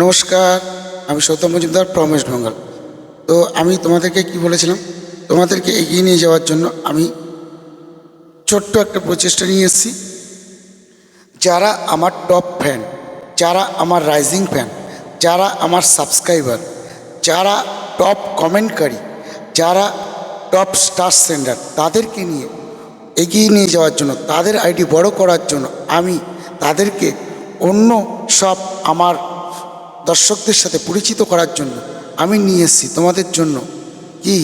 নমস্কার, আমি সৌতম মজুমদার, প্রমেশ বেঙ্গল তো আমি তোমাদেরকে কি বলেছিলাম? তোমাদেরকে এগিয়ে নিয়ে যাওয়ার জন্য আমি ছোট্ট একটা প্রচেষ্টা নিয়ে এসেছি। যারা আমার টপ ফ্যান যারা আমার রাইজিং ফ্যান যারা আমার সাবস্ক্রাইবার যারা টপ কমেন্টকারী যারা টপ স্টার সেন্ডার তাদেরকে নিয়ে এগিয়ে নিয়ে যাওয়ার জন্য, তাদের আইডি বড় করার জন্য আমি তাদেরকে অন্য সব আমার দর্শকদের সাথে পরিচিত করার জন্য আমি নিয়ে এসেছি তোমাদের জন্য কি?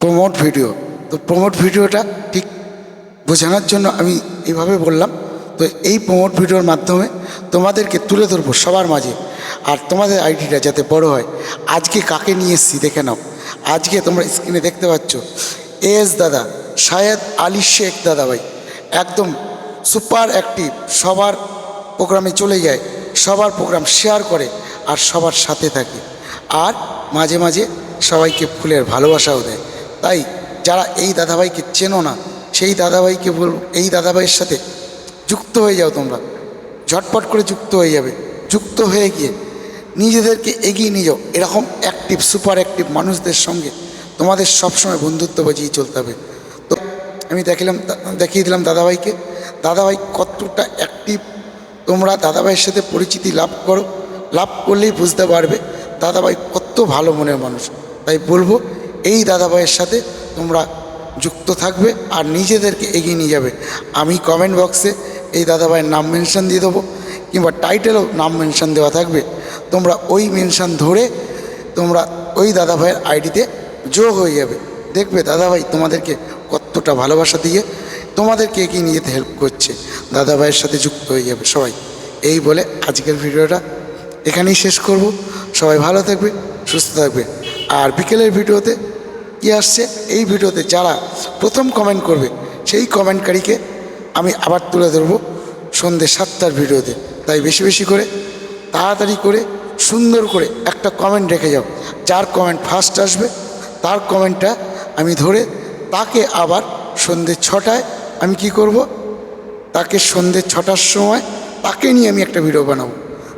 প্রমোট ভিডিও তো প্রমোট ভিডিওটা ঠিক বোঝানোর জন্য আমি এইভাবে বললাম। তো এই প্রমোট ভিডিওর মাধ্যমে তোমাদেরকে তুলে ধরবো সবার মাঝে। আর তোমাদের আইডিটা যাতে বড় হয়। আজকে কাকে নিয়ে এসেছি দেখে নাও। আজকে তোমরা স্ক্রিনে দেখতে পাচ্ছ এস দাদা, শায়দ আলী শেখ দাদা ভাই একদম সুপার অ্যাক্টিভ সবার প্রোগ্রামে চলে যায়। সবার প্রোগ্রাম শেয়ার করে আর সবার সাথে থাকে। আর মাঝে মাঝে সবাইকে ফুলের ভালোবাসাও দেয়। তাই যারা এই দাদাভাইকে চেনো না, সেই দাদাভাইকে বল এই দাদাভাইয়ের সাথে যুক্ত হয়ে যাও তোমরা। ঝটপট করে যুক্ত হয়ে যাবে। যুক্ত হয়ে গিয়ে নিজেদেরকে এগিয়ে নিয়ে যাও। এরকম অ্যাক্টিভ সুপার অ্যাক্টিভ মানুষদের সঙ্গে তোমাদের সবসময় বন্ধুত্ব বাজিয়ে চলতে হবে। তো আমি দেখিলাম, দেখিয়ে দিলাম দাদাভাইকে। দাদাভাই কতটা অ্যাক্টিভ তোমরা দাদাভাইয়ের সাথে পরিচিতি লাভ করো, লাভ করলেই বুঝতে পারবে দাদাভাই কত ভালো মনের মানুষ। তাই বলব, এই দাদাভাইয়ের সাথে তোমরা যুক্ত থাকবে আর নিজেদেরকে এগিয়ে নিয়ে যাবে। আমি কমেন্ট বক্সে এই দাদাভাইয়ের নাম মেনশন দিয়ে দেবো, কিংবা টাইটেলও নাম মেনশন দেওয়া থাকবে। তোমরা ওই মেনশন ধরে তোমরা ওই দাদাভাইয়ের আইডিতে যোগ হয়ে যাবে। দেখবে দাদাভাই তোমাদেরকে কতটা ভালোবাসা দিয়ে তোমাদেরকে এগিয়ে নিয়ে যেতে হেল্প করছে। দাদা ভাইয়ের সাথে যুক্ত হয়ে যাবে সবাই। এই বলে আজকের ভিডিওটা এখানেই শেষ করব। সবাই ভালো থাকবে, সুস্থ থাকবে। আর বিকেলের ভিডিওতে কি আসছে, এই ভিডিওতে যারা প্রথম কমেন্ট করবে, সেই কমেন্টকারীকে আমি আবার তুলে ধরবো সন্ধ্যে সাতটার ভিডিওতে। তাই বেশি বেশি করে, তাড়াতাড়ি করে, সুন্দর করে একটা কমেন্ট রেখে যাও। যার কমেন্ট ফার্স্ট আসবে, তার কমেন্টটা আমি ধরে তাকে আবার সন্ধ্যে ছটায় আমি কি করব? তাকে সন্ধ্যে ছটার সময় তাকে নিয়ে আমি একটা ভিডিও বানাবো।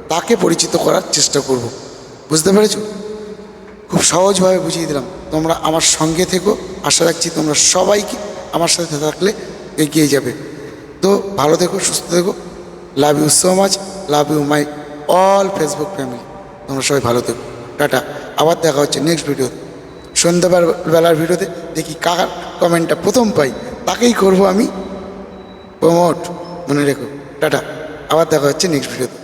তাকে পরিচিত করার চেষ্টা করব। বুঝতে পেরেছ? খুব সহজভাবে বুঝিয়ে দিলাম। তোমরা আমার সঙ্গে থেকো। আশা রাখছি তোমরা সবাইকে আমার সাথে থাকলে এগিয়ে যাবে। তো ভালো থেকো, সুস্থ থেকো। Love you so much love you my all Facebook family তোমরা সবাই ভালো থেকো। টাটা। আবার দেখা হচ্ছে নেক্সট ভিডিওতে সন্ধ্যাবেলা বেলার ভিডিওতে দেখি কার কমেন্টটা প্রথম পাই। তাকেই করব আমি। প্রমোট। মনে রেখো। টাটা। আবার দেখা হচ্ছে নেক্সট ভিডিওতে।